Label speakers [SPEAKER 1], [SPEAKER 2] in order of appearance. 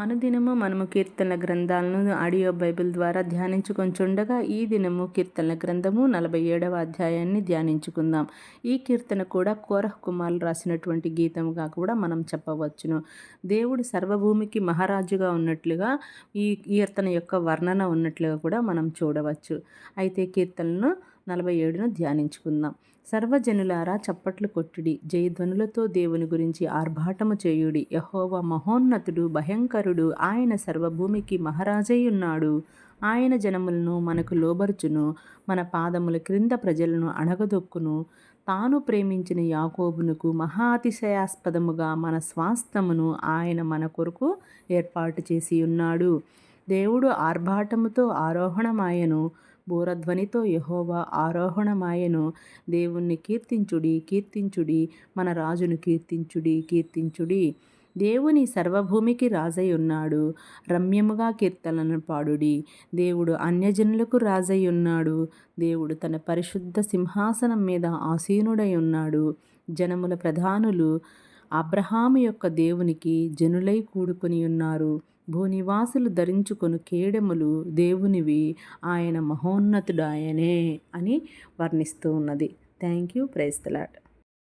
[SPEAKER 1] అనుదినము మనము కీర్తనల గ్రంథాలను ఆడియో బైబిల్ ద్వారా ధ్యానించుకొంచుండగా ఈ దినము కీర్తనల గ్రంథము నలభై ఏడవ అధ్యాయాన్ని ధ్యానించుకుందాం. ఈ కీర్తన కూడా కోరహ్ కుమార్ రాసినటువంటి గీతముగా కూడా మనం చెప్పవచ్చును. దేవుడు సర్వభూమికి మహారాజుగా ఉన్నట్లుగా ఈ కీర్తన యొక్క వర్ణన ఉన్నట్లుగా కూడా మనం చూడవచ్చు. అయితే కీర్తనను నలభై ఏడును ధ్యానించుకుందాం. సర్వజనులారా చప్పట్లు కొట్టుడి. జయధ్వనులతో దేవుని గురించి ఆర్భాటము చేయుడి. యహోవ మహోన్నతుడు భయంకరుడు. ఆయన సర్వభూమికి మహారాజయ్యున్నాడు. ఆయన జనములను మనకు లోబరుచును. మన పాదముల క్రింద ప్రజలను అణగదొక్కును. తాను ప్రేమించిన యాకోబునకు మహాతిశయాస్పదముగా మన స్వాస్థమును ఆయన మన కొరకు ఏర్పాటు చేసి ఉన్నాడు దేవుడు ఆర్భాటముతో ఆరోహణమాయను. బూరధ్వనితో యహోవా ఆరోహణమాయను. దేవుణ్ణి కీర్తించుడి కీర్తించుడి మన రాజును కీర్తించుడి కీర్తించుడి. దేవుని సర్వభూమికి రాజై ఉన్నాడు రమ్యముగా కీర్తనలను పాడుడి. దేవుడు అన్యజనులకు రాజై ఉన్నాడు దేవుడు తన పరిశుద్ధ సింహాసనం మీద ఆసీనుడై ఉన్నాడు జనముల ప్రధానులు అబ్రహాము యొక్క దేవునికి జనులై కూడుకొని ఉన్నారు. భూనివాసులు ధరించుకొని కేడెములు దేవునివి ఆయన మహోన్నతుడాయనే అని వర్ణిస్తూ ఉన్నది. Thank you ప్రైస్తలాట్